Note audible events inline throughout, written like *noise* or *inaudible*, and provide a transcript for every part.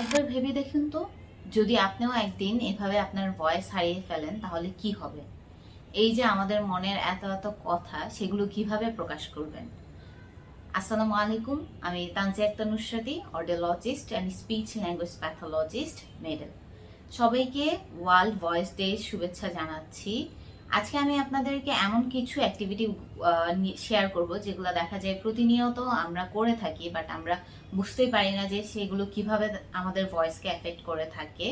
একবার ভেবে দেখুন তো, যদি আপনিও একদিন এভাবে আপনার ভয়েস হারিয়ে ফেলেন, তাহলে কি হবে? এই যে আমাদের মনের এত এত কথা, সেগুলো কীভাবে প্রকাশ করবেন? আসসালামু আলাইকুম, আমি Tanzia Akter Nusrati audiologist and speech language pathologist Medel সবাইকে ওয়ার্ল্ড ভয়েস ডে শুভেচ্ছা জানাচ্ছি। আজকে আমি আপনাদেরকে এমন কিছু অ্যাক্টিভিটি শেয়ার করব যেগুলো দেখা যায় প্রতিনিয়ত আমরা করে থাকি বাট আমরা বুঝতেই পারি না যে সেগুলো কীভাবে আমাদের ভয়েসকে এফেক্ট করে থাকে।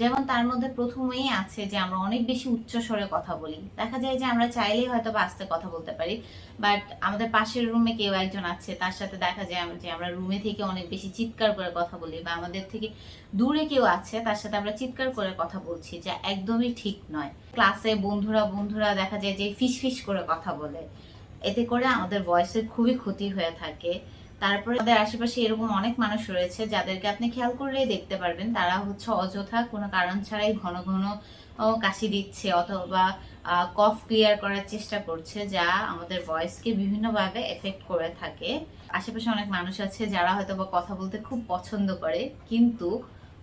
যেমন তার মধ্যে প্রথমেই আছে যে আমরা অনেক বেশি উচ্চ স্বরে কথা বলি। দেখা যায় যে আমরা চাইলেই হয়তো আস্তে কথা বলতে পারি বাট আমাদের পাশের রুমে কেউ একজন আছে, তার সাথে দেখা যায় যে আমরা রুমে থেকে অনেক বেশি চিৎকার করে কথা বলি বা আমাদের থেকে দূরে কেউ আছে, তার সাথে আমরা চিৎকার করে কথা বলছি, যা একদমই ঠিক নয়। ক্লাসে বন্ধুরা বন্ধুরা দেখা যায় যে ফিস ফিস করে কথা বলে। এতে করে আমাদের ভয়েসের খুবই ক্ষতি হয়ে থাকে। তারপরে আমাদের আশেপাশে এরকম অনেক মানুষ রয়েছে যাদেরকে আপনি খেয়াল করলেই দেখতে পারবেন। তারা হচ্ছে অযথা কোনো কারণ ছাড়াই ঘন ঘন কাশি দিচ্ছে অথবা কফ ক্লিয়ার করার চেষ্টা করছে যা আমাদের ভয়েসকে বিভিন্নভাবে এফেক্ট করে থাকে। আশেপাশে অনেক মানুষ আছে যারা হয়তো বা কথা বলতে খুব পছন্দ করে কিন্তু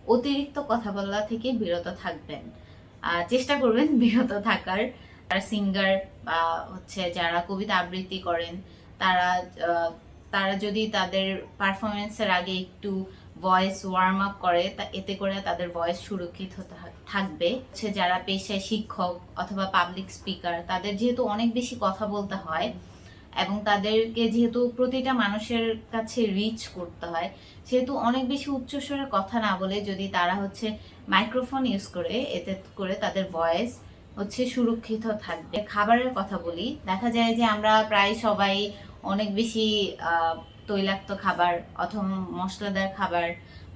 অতিরিক্ত কথা বলা থেকে বিরত থাকবেন। চেষ্টা করবেন *laughs* বিরত থাকার। যারা সিঙ্গার বা হচ্ছে যারা কবিতা আবৃত্তি করেন, তারা তারা যদি তাদের পারফরমেন্সের আগে একটু ভয়েস ওয়ার্ম আপ করে, তা এতে করে তাদের ভয়েস সুরক্ষিত থাকবে। হচ্ছে যারা পেশায় শিক্ষক অথবা পাবলিক স্পিকার তাদের যেহেতু অনেক বেশি কথা বলতে হয় এবং তাদেরকে যেহেতু প্রতিটা মানুষের কাছে রিচ করতে হয়, সেহেতু অনেক বেশি উচ্চস্বরে কথা না বলে যদি তারা হচ্ছে মাইক্রোফোন ইউজ করে, এতে করে তাদের ভয়েস হচ্ছে সুরক্ষিত থাকবে। খাবারের কথা বলি, দেখা যায় যে আমরা প্রায় সবাই অনেক বেশি তৈলাক্ত খাবার অথবা মশলাদার খাবার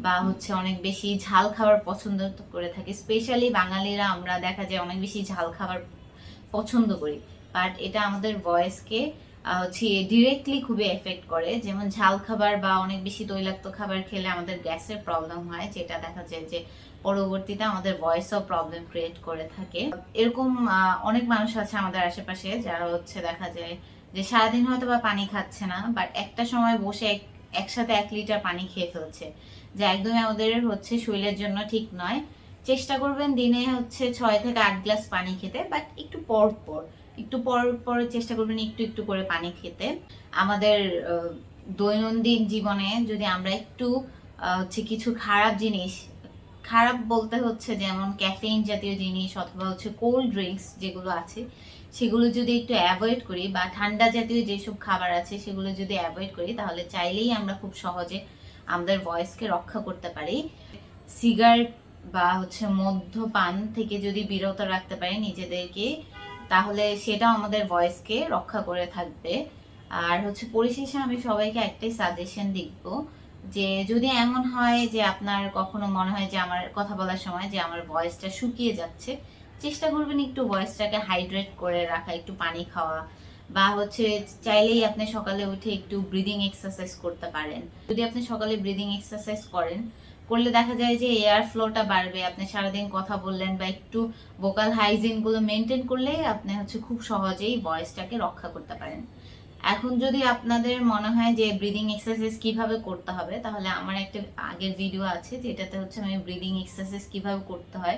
বা হচ্ছে অনেক বেশি ঝাল খাবার পছন্দ করে থাকি। স্পেশালি বাঙালিরা আমরা দেখা যায় অনেক বেশি ঝাল খাবার পছন্দ করি। বাট এটা আমাদের ভয়েসকে হচ্ছে ডিরেক্টলি খুবই এফেক্ট করে। যেমন ঝাল খাবার বা অনেক বেশি তৈলাক্ত খাবার খেলে আমাদের গ্যাসের প্রবলেম হয় যেটা দেখা যায় যে পরবর্তীতে আমাদের ভয়েসও প্রবলেম ক্রিয়েট করে থাকে। এরকম আহ, অনেক মানুষ আছে আমাদের আশেপাশে যারা হচ্ছে দেখা যায় যে সারাদিন হয়তো বা পানি খাচ্ছে না বাট একটা সময় বসে এক- একসাথে এক লিটার পানি খেয়ে ফেলছে। যা একদমই আমাদের হচ্ছে শরীরের জন্য ঠিক নয়। চেষ্টা করবেন দিনে হচ্ছে ছয় থেকে আট গ্লাস পানি খেতে বাট একটু পর পর, একটু পর পর চেষ্টা করবেন একটু একটু করে পানি খেতে। আমাদের দৈনন্দিন জীবনে যদি আমরা একটু হচ্ছে কিছু খারাপ জিনিস, খারাপ বলতে হচ্ছে যেমন ক্যাফেইন জাতীয় জিনিস অথবা হচ্ছে কোল্ড ড্রিঙ্কস যেগুলো আছে সেগুলো যদি একটু অ্যাভয়েড করি বা ঠান্ডা জাতীয় যেসব খাবার আছে সেগুলো যদি অ্যাভয়েড করি, তাহলে চাইলেই আমরা খুব সহজে আমাদের ভয়েসকে রক্ষা করতে পারি। সিগারেট বা হচ্ছে মদ্যপান থেকে যদি বিরত রাখতে পারি নিজেদেরকে, তাহলে সেটাও আমাদের ভয়েসকে রক্ষা করে থাকবে। আর হচ্ছে পরিশেষে আমি সবাইকে একটাই সাজেশন দিব যে যদি এমন হয় যে আপনার কখনো মনে হয় যে আমার কথা বলার সময় যে আমার ভয়েসটা শুকিয়ে যাচ্ছে চেষ্টা করবেন একটু ভয়েসটাকে হাইড্রেট করে রাখা, একটু পানি খাওয়া, বা হচ্ছে চাইলেই আপনি সকালে উঠে একটু ব্রিদিং এক্সারসাইজ করতে পারেন। যদি আপনি সকালে ব্রিদিং এক্সারসাইজ করেন, করলে দেখা যায় যে এয়ার ফ্লোটা বাড়বে। আপনি সারাদিন কথা বললেন বা একটু ভোকাল হাইজিনগুলো মেনটেন করলে আপনি হচ্ছে খুব সহজেই ভয়েসটাকে রক্ষা করতে পারেন। এখন যদি আপনাদের মনে হয় যে ব্রিদিং এক্সারসাইজ কীভাবে করতে হবে, তাহলে আমার একটা আগের ভিডিও আছে যেটাতে হচ্ছে আমি ব্রিদিং এক্সারসাইজ কীভাবে করতে হয়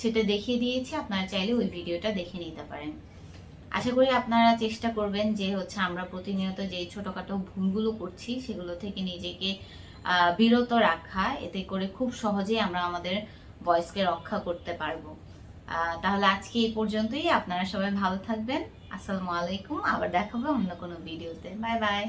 সেটা দেখিয়ে দিয়েছি, আপনারা চাইলে ওই ভিডিওটা দেখে নিতে পারেন। আশা করি আপনারা চেষ্টা করবেন যে হচ্ছে আমরা প্রতিনিয়ত যে ছোটোখাটো ভুলগুলো করছি, সেগুলো থেকে নিজেকে বিরত রাখা, এতে করে খুব সহজেই আমরা আমাদের ভয়েসকে রক্ষা করতে পারব। তাহলে আজকে এই পর্যন্তই। আপনারা সবাই ভালো থাকবেন। আসসালামু আলাইকুম। আবার দেখাবো অন্য কোনো ভিডিওতে। Bye bye.